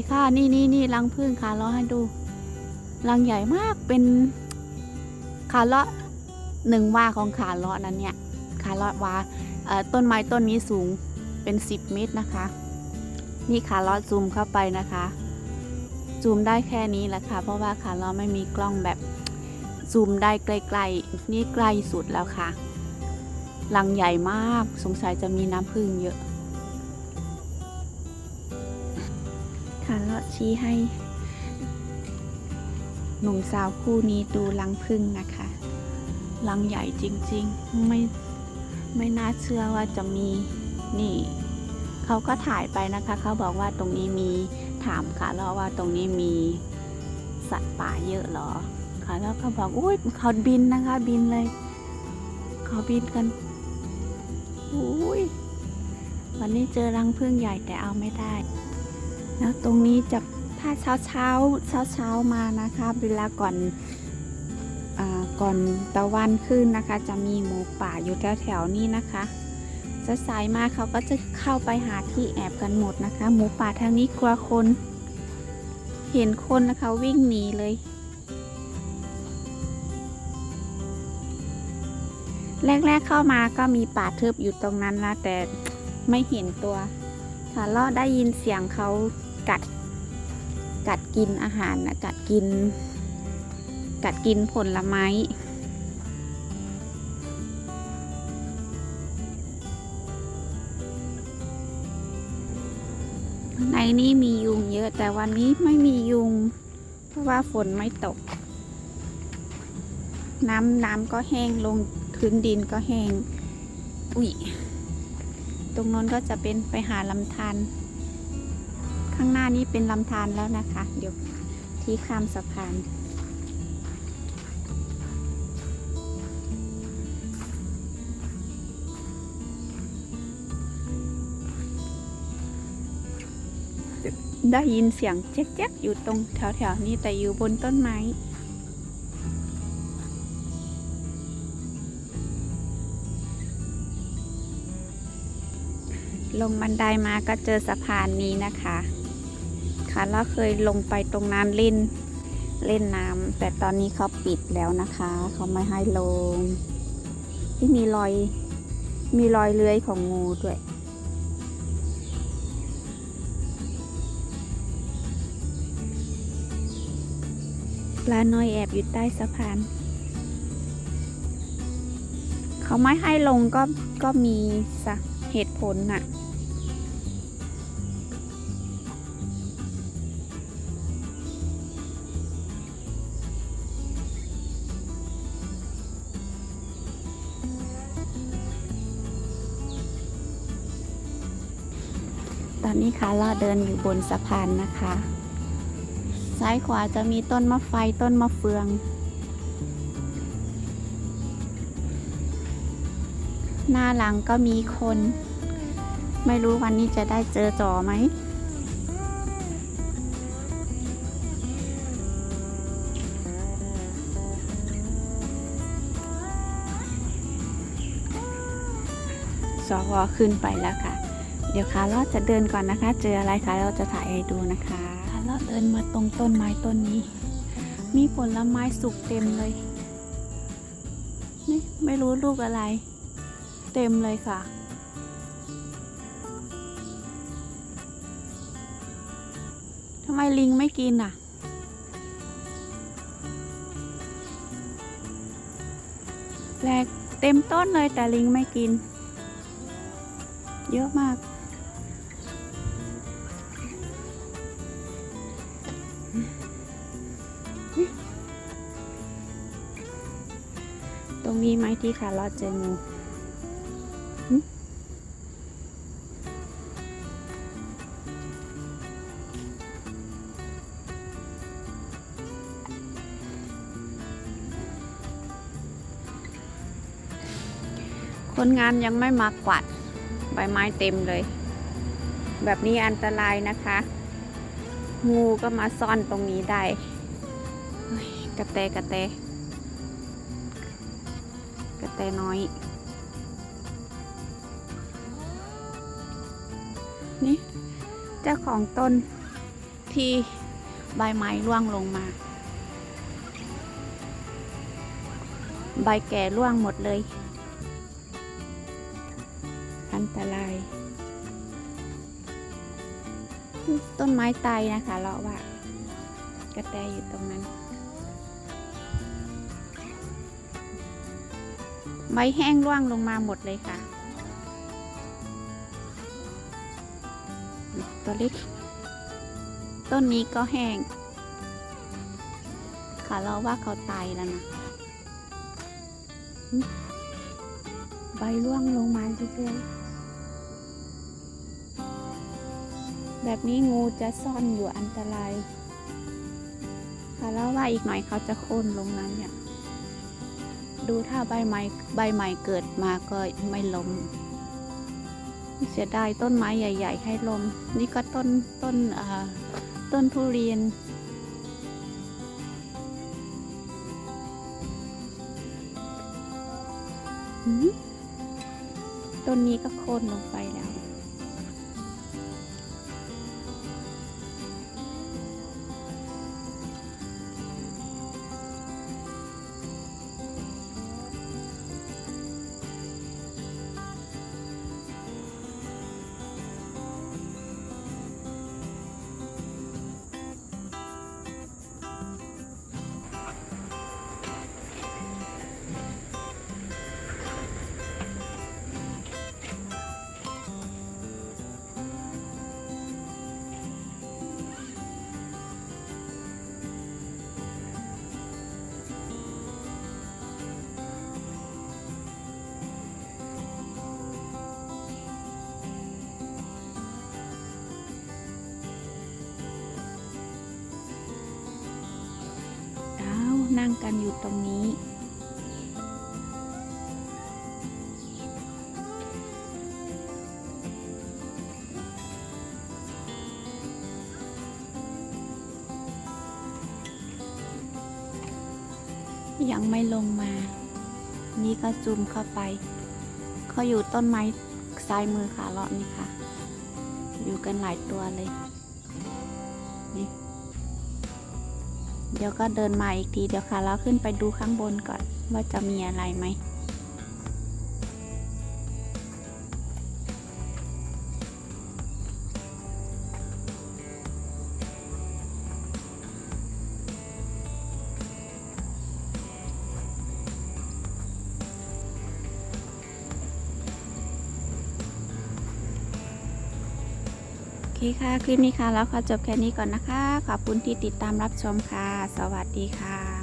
เคค่ะนี่นี่นี่รังพึ่งขาเลาะให้ดูรังใหญ่มากเป็นขาเลาะหนึ่งว่าของขาเลาะนั้นเนี่ยขาเลาะว่าต้นไม้ต้นนี้สูงเป็น 10 เมตรนะคะ นี่ขาเลาะซูมเข้าไปนะคะ ซูมได้แค่นี้แหละค่ะ เพราะว่าขาเลาะไม่มีกล้องแบบซูมได้ไกลๆนี่ใกล้สุดแล้วค่ะรังใหญ่มากสงสัยจะมีน้ำพึ่งเยอะ ค่ะเลาะชี้ให้ หนุ่มสาวคู่นี้ดูรังพึ่งนะคะรังใหญ่จริงๆ ไม่ไม่น่าเชื่อว่าจะมีนี่เขาก็ถ่ายไปนะคะเขาบอกว่าตรงนี้มีถามค่ะแล้วว่าตรงนี้มีสัตว์ป่าเยอะหรอค่ะแล้วเขาบอกอุ้ยเขาบินนะคะ บินเลยเขาบินกันอุ้ยวันนี้เจอรังพึ่งใหญ่แต่เอาไม่ได้ แล้วตรงนี้จะถ้าเช้าเช้าเช้าเช้ามานะคะเวลาก่อนอก่อนตะวันขึ้นนะคะ จะมีหมูป่าอยู่แถวแถวๆนี้นะคะจะสายมาเขาก็จะเข้าไปหาที่แอบกันหมดนะคะ หมูป่าทางนี้กลัวคน เห็นคนนะคะวิ่งหนีเลย แรกๆเข้ามาก็มีป่าทึบอยู่ตรงนั้นนะแต่ไม่เห็นตัวค่ะเลาะได้ยินเสียงเขา กัด กัดกินอาหารนะกัดกิน กัดกินผลไม้ในนี้มียุงเยอะแต่วันนี้ไม่มียุง เพราะว่าฝนไม่ตก น้ำน้ำก็แห้งลงพื้นดินก็แห้ง อุ้ย ตรงนั้นก็จะเป็นไปหาลำธาร ข้างหน้านี้เป็นลำธารแล้วนะคะ เดี๋ยวที่ข้ามสะพานได้ยินเสียงแจ๊กๆอยู่ตรงแถวๆนี้แต่อยู่บนต้นไม้ลงบันไดมาก็เจอสะพานนี้นะคะ ค่ะเราเคยลงไปตรงนั้นเล่นเล่นน้ำแต่ตอนนี้เขาปิดแล้วนะคะ เขาไม่ให้ลง ที่มีรอยมีรอยเลื้อยของงูด้วยปลาน้อยแอบอยู่ใต้สะพาน เขาไม่ให้ลงก็ก็มีสะเหตุผลน่ะ ตอนนี้ค่ะเราเดินอยู่บนสะพานนะคะ ซ้ายขวาจะมีต้นมะไฟต้นมะเฟือง หน้าหลังก็มีคน ไม่รู้วันนี้จะได้เจอจอไหมสวขึ้นไปแล้วค่ะ เดี๋ยวค่ะเราจะเดินก่อนนะคะ เจออะไรคะเราจะถ่ายให้ดูนะคะค่ะเราเดินมาตรงต้นไม้ต้นนี้ มีผลไม้สุกเต็มเลยนี่ไม่รู้ลูกอะไร เต็มเลยค่ะ ทำไมลิงไม่กินอะแปลกเต็มต้นเลยแต่ลิงไม่กิน เยอะมาก ตรงนี้ไหมที่คาร์ลอตเจองูคนงานยังไม่มากวาดใบไม้เต็มเลย แบบนี้อันตรายนะคะ งูก็มาซ่อนตรงนี้ได้กระแตกระแต กระแตน้อย นี่ เจ้าของต้นที่ใบไม้ร่วงลงมา ใบแก่ร่วงหมดเลย อันตราย ต้นไม้ตายนะคะเลาะว่ากระแตอยู่ตรงนั้น ใบแห้งร่วงลงมาหมดเลยค่ะ ตัวเล็ก ต้นนี้ก็แห้ง ค่ะเราว่าเขาตายแล้วนะหึใบร่วงลงมาเรื่อยๆแบบนี้งูจะซ่อนอยู่อันตราย ค่ะแล้วว่าอีกหน่อยเขาจะโค่นลงนั้นเนี่ย ดูถ้าใบไม้ใบใหม่เกิดมาก็ไม่ล้มเสียดายต้นไม้ใหญ่ ๆ ให้ลม นี่ก็ต้นต้นต้นทุเรียน ต้นนี้ก็โค่นลงไปแล้ว นั่งกันอยู่ตรงนี้ ยังไม่ลงมา นี่ก็ซูมเข้าไปเขาอยู่ต้นไม้ซ้ายมือขาเลาะนี่ค่ะ อยู่กันหลายตัวเลย นี่ เดี๋ยวก็เดินมาอีกทีเดี๋ยวค่ะ เราขึ้นไปดูข้างบนก่อนว่าจะมีอะไรไหม เคค่ะ คลิปนี้ค่ะ แล้วขอจบแค่นี้ก่อนนะคะ ขอบคุณที่ติดตามรับชมค่ะ สวัสดีค่ะ